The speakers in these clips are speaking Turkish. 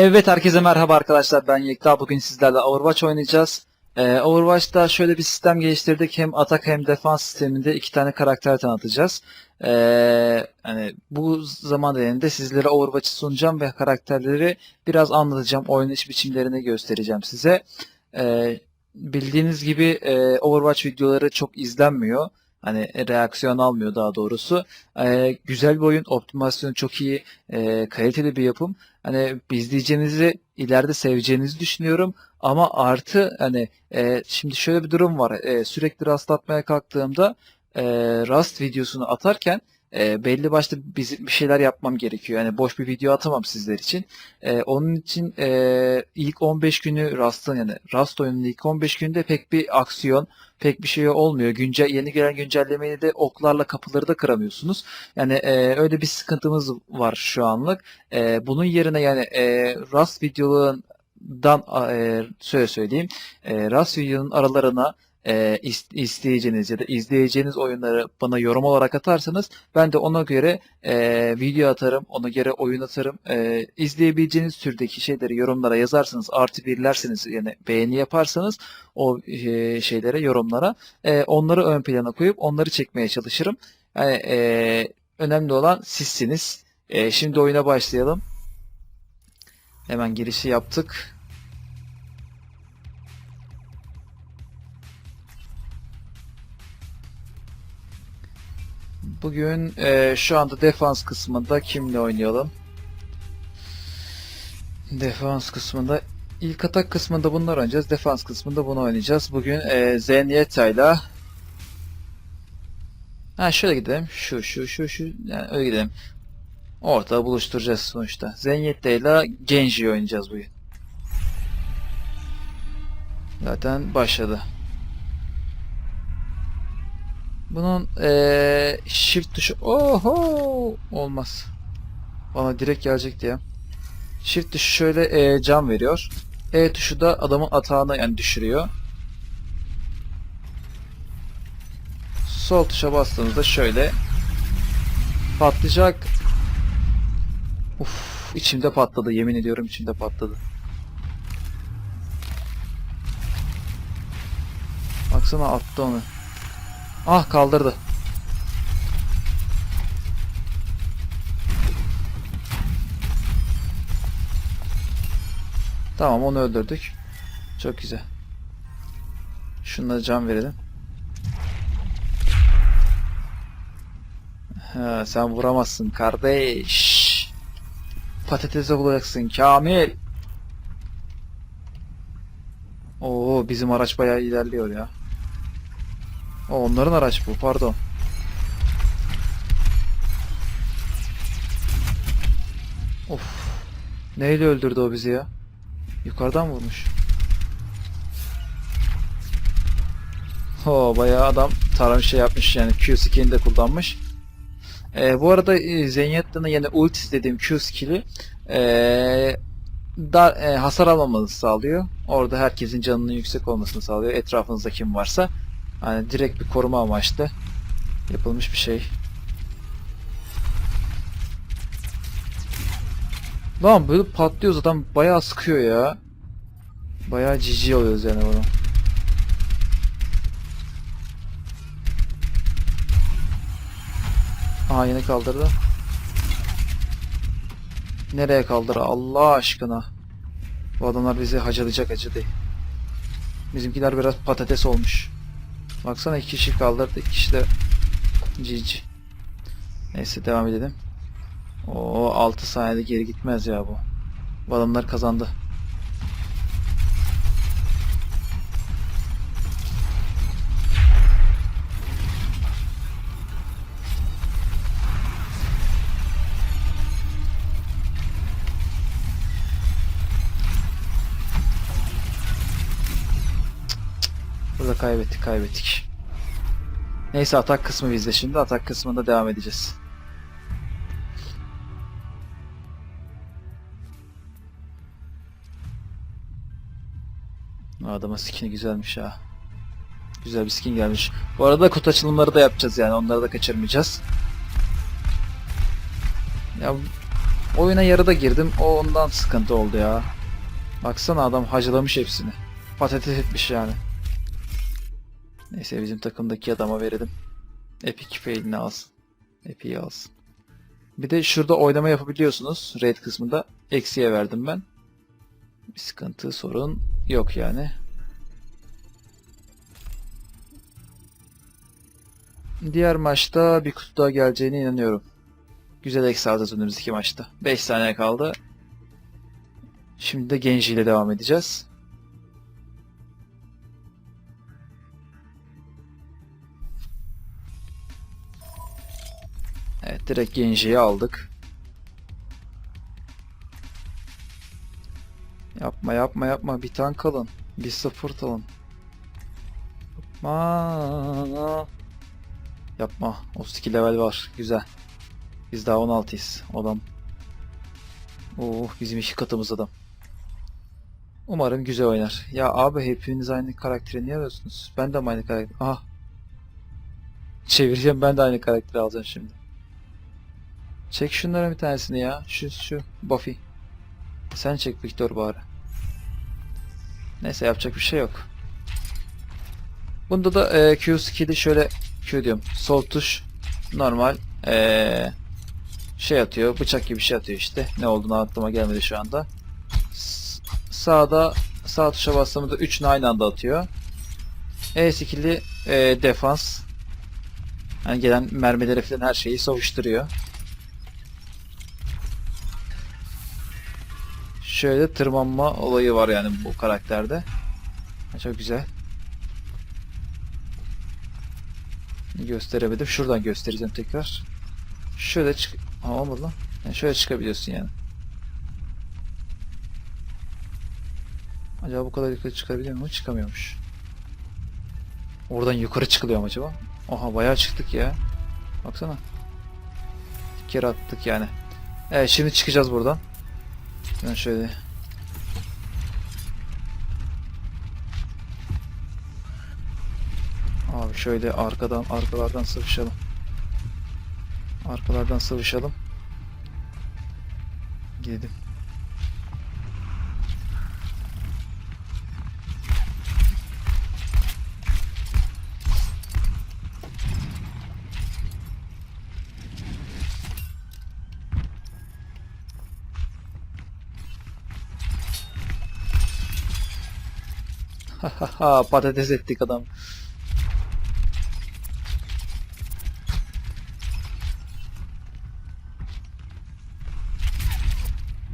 Evet herkese merhaba arkadaşlar ben Yekta bugün sizlerle Overwatch oynayacağız. Ee, Overwatch'ta şöyle bir sistem geliştirdik hem atak hem defans sisteminde iki tane karakter tanıtacağız. Ee, hani bu zaman diliminde sizlere Overwatch'ı sunacağım ve karakterleri biraz anlatacağım. Oynayış biçimlerini göstereceğim size. Ee, bildiğiniz gibi e, Overwatch videoları çok izlenmiyor. Hani reaksiyon almıyor daha doğrusu. Ee, güzel bir oyun, optimizasyonu çok iyi, e, kaliteli bir yapım hani izleyeceğinizi ileride seveceğinizi düşünüyorum. Ama artı hani e, şimdi şöyle bir durum var. E, sürekli rastlatmaya kalktığımda e, rast videosunu atarken e, belli başlı bizim bir şeyler yapmam gerekiyor. Yani boş bir video atamam sizler için. E, onun için e, ilk 15 günü rastın yani rast oyunun ilk 15 günde pek bir aksiyon pek bir şey olmuyor. Güncel yeni gelen güncellemeyi de oklarla kapıları da kıramıyorsunuz. Yani e, öyle bir sıkıntımız var şu anlık. E, bunun yerine yani e, Rust videolarından e, şöyle söyleyeyim. E, Rust videonun aralarına e, is- isteyeceğiniz ya da izleyeceğiniz oyunları bana yorum olarak atarsanız ben de ona göre e, video atarım, ona göre oyun atarım. E, izleyebileceğiniz türdeki şeyleri yorumlara yazarsanız, artı birlerseniz yani beğeni yaparsanız o e, şeylere, yorumlara e, onları ön plana koyup onları çekmeye çalışırım. Yani e, önemli olan sizsiniz. E, şimdi oyuna başlayalım. Hemen girişi yaptık. Bugün e, şu anda defans kısmında kimle oynayalım? Defans kısmında ilk atak kısmında bunlar oynayacağız. Defans kısmında bunu oynayacağız. Bugün e, Zenyatta'yla Ha şöyle gidelim. Şu şu şu şu yani öyle gidelim. Ortada buluşturacağız sonuçta. Zenyatta ile Genji oynayacağız bugün. Zaten başladı. Bunun eee shift tuşu oho olmaz. Bana direkt gelecekti ya. Shift tuşu şöyle eee, can veriyor. E tuşu da adamın atağını yani düşürüyor. Sol tuşa bastığınızda şöyle patlayacak. Uf, içimde patladı. Yemin ediyorum içimde patladı. Baksana attı onu. Ah kaldırdı. Tamam onu öldürdük. Çok güzel. Şunlara can verelim. Ha, sen vuramazsın kardeş. Patatese bulacaksın Kamil. Oo bizim araç bayağı ilerliyor ya. O onların araç bu pardon. Of. Neyle öldürdü o bizi ya? Yukarıdan vurmuş. Ho bayağı adam taramış şey yapmış yani Q skill'ini de kullanmış. Ee, bu arada e, Zenyatta'nın yani ulti dediğim Q skill'i ee, e, hasar almamanızı sağlıyor. Orada herkesin canının yüksek olmasını sağlıyor. Etrafınızda kim varsa. Hani direkt bir koruma amaçlı yapılmış bir şey. Lan böyle patlıyor zaten bayağı sıkıyor ya. Bayağı cici oluyoruz yani bunu. Aha yine kaldırdı. Nereye kaldır Allah aşkına. Bu adamlar bizi hacalayacak acı değil. Bizimkiler biraz patates olmuş. Baksana iki kişi kaldırdı. iki kişi de cici. Neyse devam edelim. O 6 saniyede geri gitmez ya bu. Bu kazandı. Kaybettik kaybettik. Neyse atak kısmı bizde şimdi. Atak kısmında devam edeceğiz. Adamın skin'i güzelmiş ha. Güzel bir skin gelmiş. Bu arada kutu açılımları da yapacağız yani. Onları da kaçırmayacağız. Ya Oyuna yarıda girdim. O ondan sıkıntı oldu ya. Baksana adam hacılamış hepsini. Patates etmiş yani. Neyse bizim takımdaki adama verelim. Epic fail'ini alsın. Epic'i alsın. Bir de şurada oynama yapabiliyorsunuz. Raid kısmında. Eksiye verdim ben. Bir sıkıntı, sorun yok yani. Diğer maçta bir kutu daha geleceğine inanıyorum. Güzel eksi alacağız önümüzdeki maçta. 5 saniye kaldı. Şimdi de Genji ile devam edeceğiz. Direkt Genji'yi aldık. Yapma yapma yapma bir tank alın. Bir sıfır alın. Yapma. Yapma. 32 level var. Güzel. Biz daha 16'yız. Adam. Oh bizim iki katımız adam. Umarım güzel oynar. Ya abi hepiniz aynı karakteri niye alıyorsunuz? Ben de aynı karakter? Aha. Çevireceğim ben de aynı karakteri alacağım şimdi. Çek şunlara bir tanesini ya. Şu şu Buffy. Sen çek Victor bari. Neyse yapacak bir şey yok. Bunda da e, Q skill'i şöyle Q diyorum. Sol tuş normal e, şey atıyor. Bıçak gibi bir şey atıyor işte. Ne olduğunu aklıma gelmedi şu anda. S- sağda sağ tuşa bastığımızda 3'ünü aynı anda atıyor. E skill'i e, defans. Yani gelen mermileri falan her şeyi savuşturuyor. Şöyle tırmanma olayı var yani bu karakterde. Ha, Çok güzel. Gösteremedim. Şuradan göstereceğim tekrar. Şöyle çık... Aa, olmadı lan. Yani şöyle çıkabiliyorsun yani. Acaba bu kadar yukarı çıkabiliyor mu? Çıkamıyormuş. Oradan yukarı çıkılıyor mu acaba? Oha bayağı çıktık ya. Baksana. Bir kere attık yani. Evet şimdi çıkacağız buradan. Ben şöyle Abi şöyle arkadan arkalardan sıvışalım. Arkalardan sıvışalım. Gidelim. Patates ettik adam.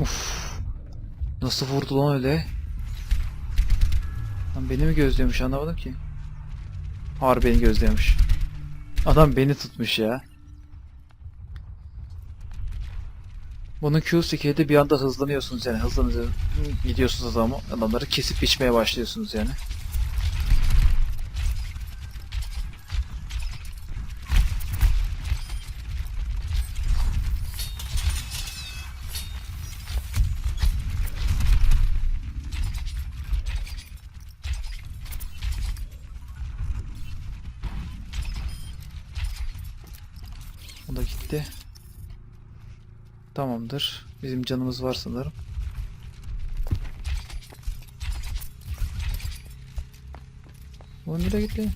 Uf. Nasıl vurdu lan öyle? Lan beni mi gözlüyormuş anlamadım ki. Harbi beni gözlüyormuş. Adam beni tutmuş ya. Bunun Q skill'de bir anda hızlanıyorsunuz yani hızlanınca gidiyorsunuz adamı, adamları kesip biçmeye başlıyorsunuz yani. O da gitti. Tamamdır. Bizim canımız var sanırım. Bu nereye gitti?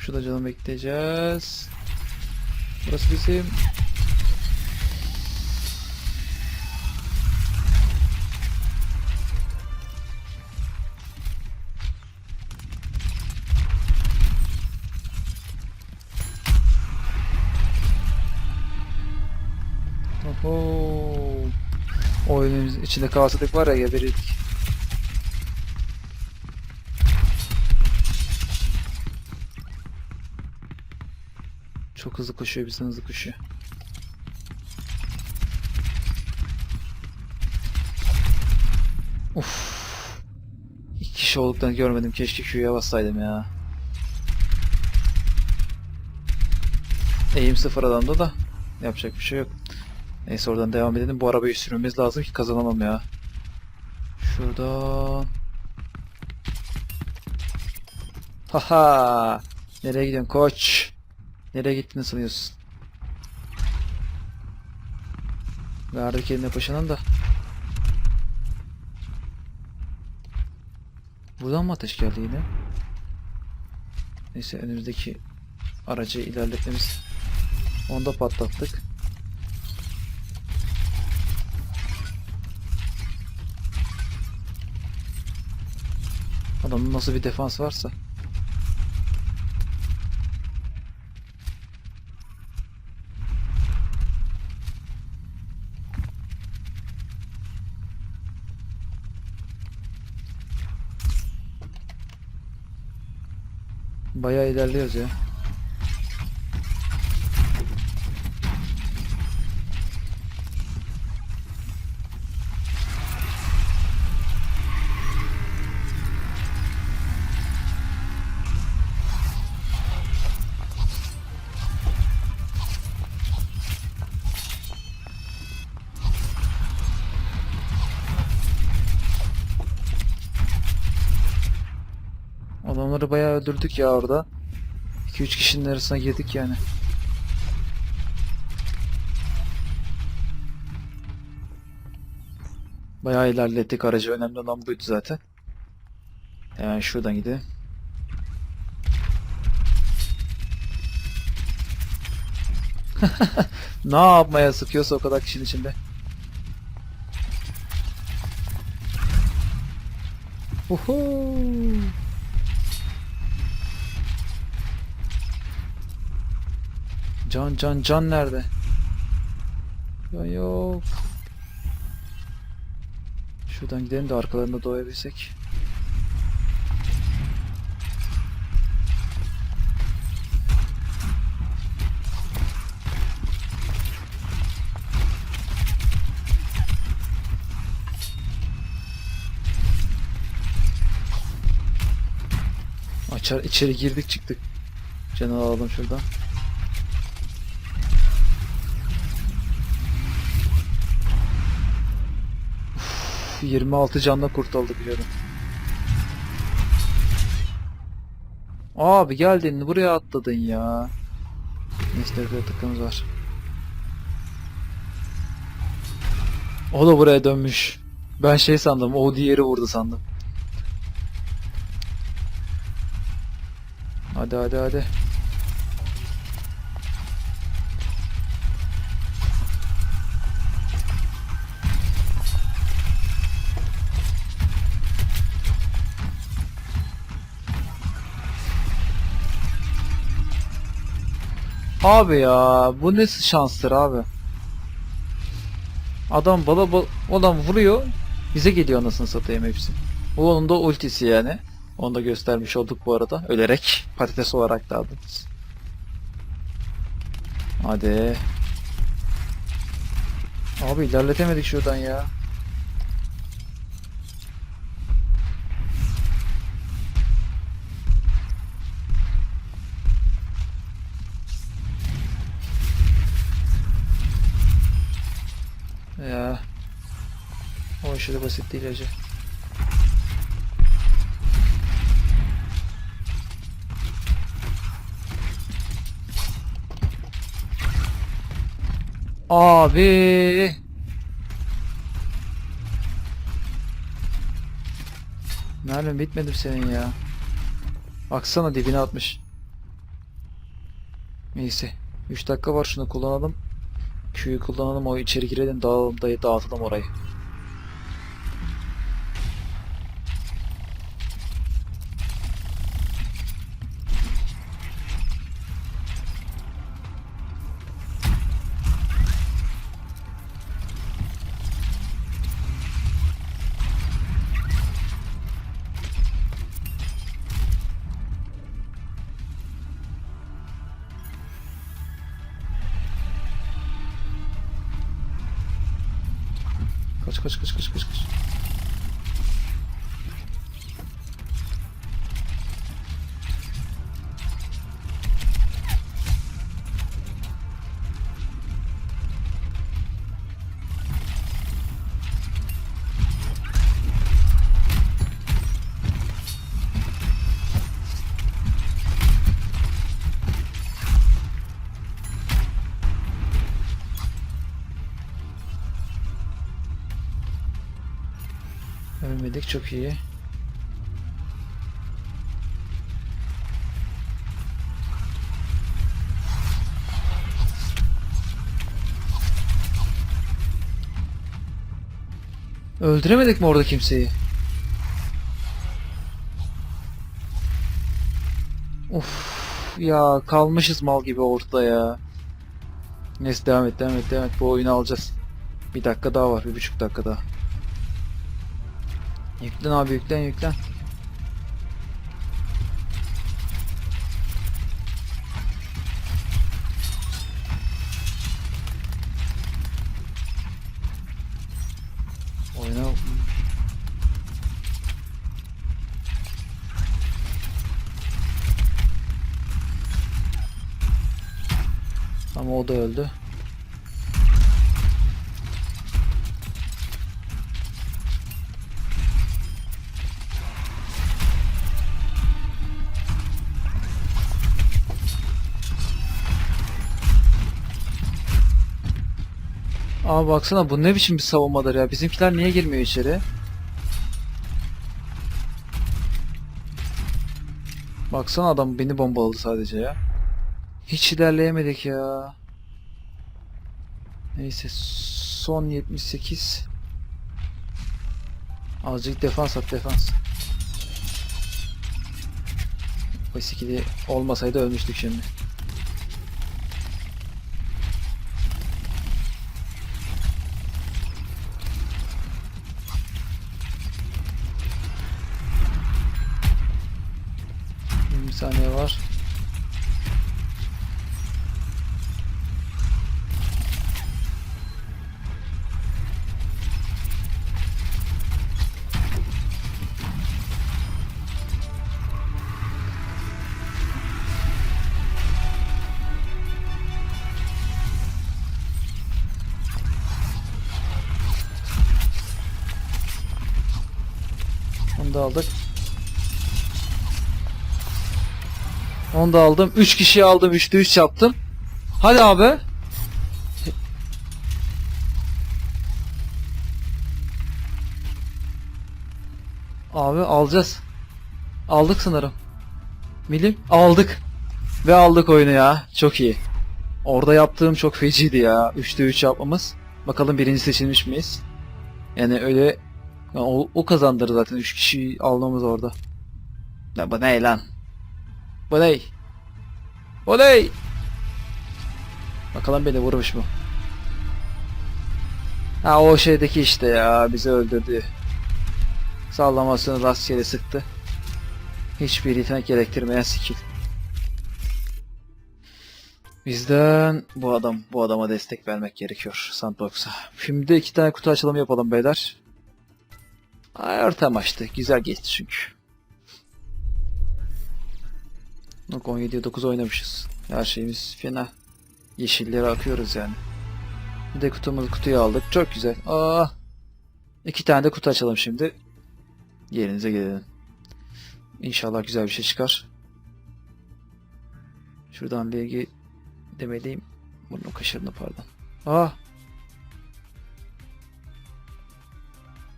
Şurada canım bekleyeceğiz. Burası bizim. İçinde kalsaydık var ya geberirdik. Çok hızlı koşuyor bizden hızlı koşuyor. Uf. İki kişi olduklarını görmedim. Keşke Q'ya bassaydım ya. Eğim sıfır adamda da yapacak bir şey yok. Neyse oradan devam edelim. Bu arabayı sürmemiz lazım ki kazanalım ya. Şuradan. Haha. Nereye gidiyorsun koç? Nereye gittiğini sanıyorsun? Verdik eline paşanın da. Buradan mı ateş geldi yine? Neyse önümüzdeki aracı ilerletmemiz. Onu da patlattık. Adamın nasıl bir defans varsa. Bayağı ilerliyoruz ya. Öldürdük ya orada. 2-3 kişinin arasına girdik yani. Bayağı ilerlettik aracı. Önemli olan buydu zaten. Hemen şuradan gidelim. ne yapmaya sıkıyorsa o kadar kişinin içinde. Uhu. Can can can nerede? Ya yok. Şuradan gidelim de arkalarında doyabilsek. Açar içeri girdik çıktık. Canı alalım şuradan. 26 canla kurtulduk canım. Abi geldin buraya atladın ya. Neyse bir takımız var. O da buraya dönmüş. Ben şey sandım, o diğeri vurdu sandım. Hadi hadi hadi. Abi ya bu ne şanstır abi. Adam bala bal adam vuruyor bize geliyor anasını satayım hepsi. Bu onun da ultisi yani. Onu da göstermiş olduk bu arada. Ölerek patates olarak da aldınız. Hadi. Abi ilerletemedik şuradan ya. De basit değil hacı. Abi. Mermim bitmedi senin ya. Baksana dibine atmış. Neyse. 3 dakika var şunu kullanalım. Q'yu kullanalım o içeri girelim dağılalım dayı dağıtalım orayı. Ölmedik çok iyi. Öldüremedik mi orada kimseyi? Of ya kalmışız mal gibi ortada ya. Neyse devam et devam et devam et bu oyunu alacağız. Bir dakika daha var bir buçuk dakika daha. Yüklen abi yüklen yüklen. Oyna. Ama o da öldü. Aa baksana bu ne biçim bir savunmadır ya. Bizimkiler niye girmiyor içeri? Baksana adam beni bombaladı sadece ya. Hiç ilerleyemedik ya. Neyse son 78. Azıcık defans at defans. Bu sikili olmasaydı ölmüştük şimdi. Onu da aldık. Onu da aldım. 3 kişiyi aldım. 3'te 3 yaptım. Hadi abi. Abi alacağız. Aldık sanırım. Milim aldık. Ve aldık oyunu ya. Çok iyi. Orada yaptığım çok feciydi ya. 3'te 3 yapmamız. Bakalım birinci seçilmiş miyiz? Yani öyle ya o, o kazandırdı zaten 3 kişi almamız orada. Ya bu ne lan? Bu ne? Oley! Bakalım beni vurmuş mu? Ha o şeydeki işte ya bizi öldürdü. Sallamasını rastgele sıktı. Hiçbir yetenek gerektirmeyen skill. Bizden bu adam bu adama destek vermek gerekiyor Sandbox'a. Şimdi iki tane kutu açılımı yapalım beyler. Orta maçtı. Güzel geçti çünkü. Yok 17'ye 9 oynamışız. Her şeyimiz fena. Yeşillere akıyoruz yani. Bir de kutumuzu kutuyu aldık. Çok güzel. Aa. İki tane de kutu açalım şimdi. Yerinize gelelim. İnşallah güzel bir şey çıkar. Şuradan bilgi demeliyim. Bunu kaşırını pardon. Aa.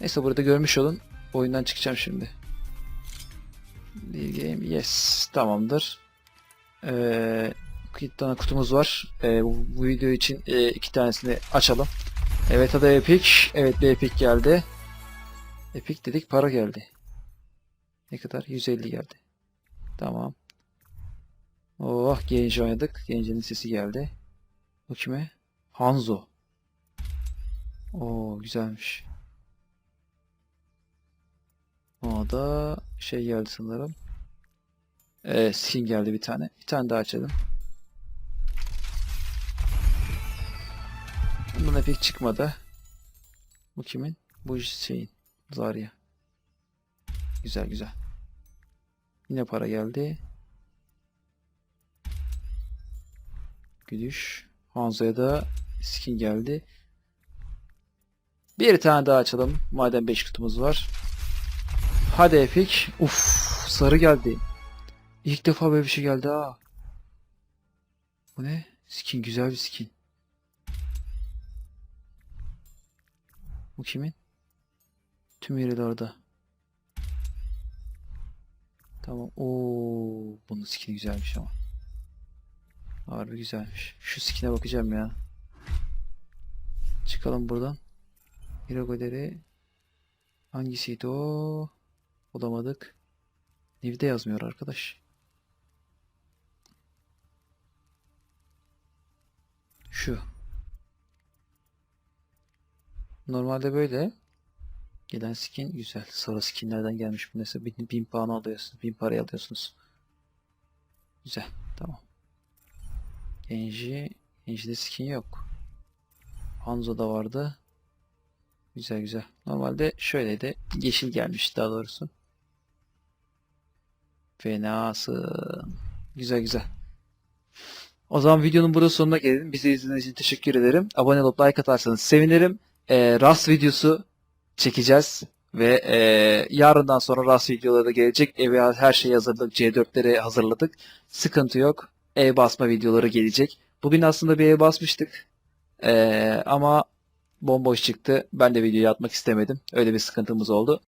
Neyse burada görmüş olun. Oyundan çıkacağım şimdi. Game yes tamamdır. Ee, iki tane kutumuz var. Ee, bu, video için e, iki tanesini açalım. Evet hadi Epic. Evet bir Epic geldi. Epic dedik para geldi. Ne kadar? 150 geldi. Tamam. Oh Genji oynadık. Genji'nin sesi geldi. Bu kime? Hanzo. Oo güzelmiş. Da şey geldi sanırım. Ee, skin geldi bir tane. Bir tane daha açalım. Bundan pek çıkmadı. Bu kimin? Bu şeyin. Zarya. Güzel güzel. Yine para geldi. Gülüş. Hanzo'ya da skin geldi. Bir tane daha açalım. Madem 5 kutumuz var. Hadi Epic. Uf, sarı geldi. İlk defa böyle bir şey geldi ha. Bu ne? Skin güzel bir skin. Bu kimin? Tüm yeri orada. Tamam. Oo, bunun skini güzelmiş ama. Harbi güzelmiş. Şu skine bakacağım ya. Çıkalım buradan. Hiragoderi hangisiydi o? Bulamadık. Niv'de yazmıyor arkadaş. Şu. Normalde böyle. Gelen skin güzel. Sarı skinlerden gelmiş bu neyse. Bin, bin puan alıyorsunuz. Bin paraya alıyorsunuz. Güzel. Tamam. Genji. Genji'de skin yok. Hanzo'da vardı. Güzel güzel. Normalde şöyleydi. Yeşil gelmiş daha doğrusu. Fenasın. Güzel güzel. O zaman videonun burada sonuna gelelim. Bizi izlediğiniz için teşekkür ederim. Abone olup like atarsanız sevinirim. Ee, Rust videosu çekeceğiz. Ve e, yarından sonra Rust videoları da gelecek. Eve her şeyi hazırladık. C4'leri hazırladık. Sıkıntı yok. E basma videoları gelecek. Bugün aslında bir e basmıştık. Ee, ama bomboş çıktı. Ben de videoyu atmak istemedim. Öyle bir sıkıntımız oldu.